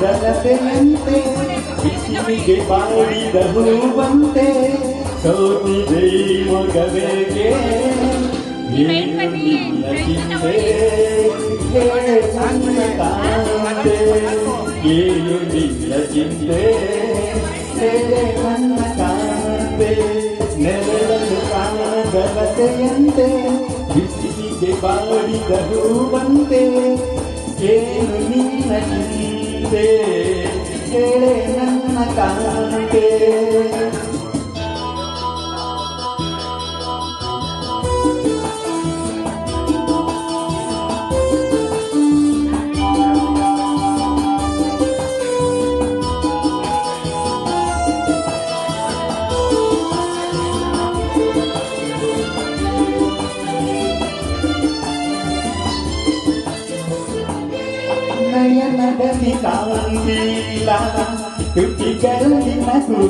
ಗಲತೆಯಂತೆ ಬಿಸಿಲಿಗೆ ಬಾಳಿದ ಹೂವಂತೆ ಸೋತಿದೆ ಮಗವೆಗೆ ಏನಿಲ್ಲ ಚಿಂತೆ ನನ್ನ ಕಾಣತೆ ನೆರಳನ್ನು ಕಾಣದಲತೆಯಂತೆ ಬಿಸಿಲಿಗೆ ಬಾಳಿದ ಹೂವಂತೆ ಏನು ನಿನ್ನ ಕಿವಿದೆ ಕೇಳೆ ನನ್ನ ಕಾಣೆ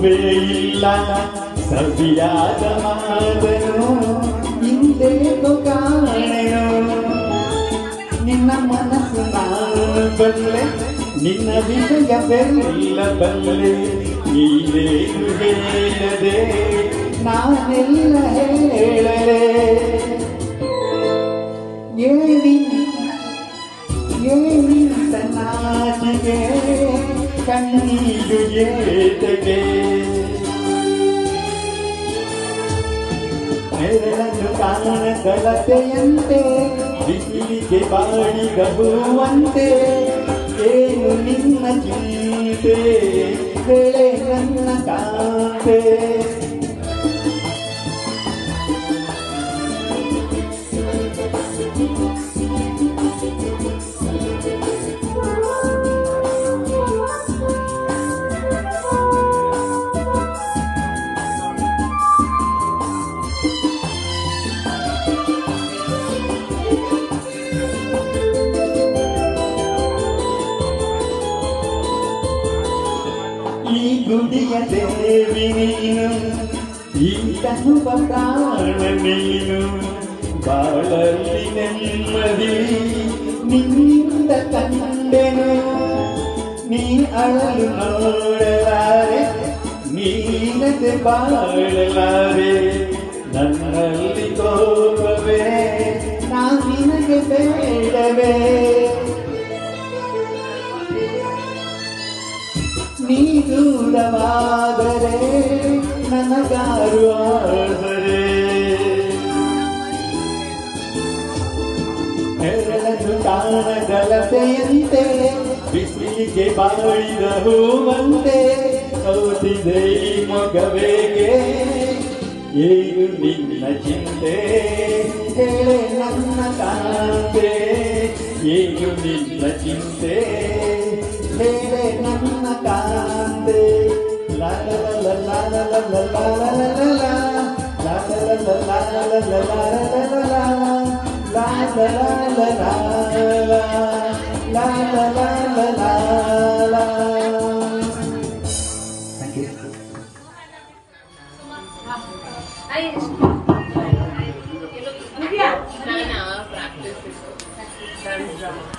ಕರುವಿಲ್ಲ ಸವಿಯಾದ ಮಾದರು ಇಂದೇನು ಕಾರಣನು ನಿನ್ನ ಮನಸ್ಸು ನಾನು ಬಲ್ಲೆ ನಿನ್ನ ವಿಷಯ ಬೆಲ್ಲ ಬಲ್ಲೆ ನೀವೇನು ಹೇಳದೆ ನಾನೆಲ್ಲ ಹೇಳರೆ ಏನು ಕಾಚಿಗೆ ಕಣ್ಣಿದು ಏತಗೆ ನೆರಳನ್ನು ಕಾಣ ಕಲತೆಯಂತೆ ಬಿಸಿಲಿಗೆ ಬಾಡಿದ ಹೂವಂತೆ ಏನು ನಿಮ್ಮ ಚಿಂತೆ ಬೆಳೆ ನನ್ನ ಕಾಂತೆ. ఈ గుడియ దేవి నేను ఈతను ప్రాణ నేను ಬಾಳಲ್ಲಿ ನೆಮ್ಮದಿ ನಿನ್ನಿಂದ ಕಂಡೆನು ನೀ ಅಳಲು ನೋಡಲಾರೆ ನೀನದೆ ಬಾಳಲಾರೆ ನನ್ನಲ್ಲಿ ನೀ ದೂರವಾದರೆ ನನಗಾರು ಆದರೆ ಕಾಣ ಗಲತೆಯಂತೆ ಬಿಸಿಲಿಗೆ ಬಾಳಿದ ಹೂವಂತೆ, ಸೌತಿದೆ ಮಗವೇಗೆ ಏನು ನಿನ್ನ ಚಿಂತೆ? ಹೇಳೆ ನನ್ನ ಕಾಂತೆ, ಏನು ನಿನ್ನ ಚಿಂತೆ? Thank you. la. Nivya, Nina practices dance drama.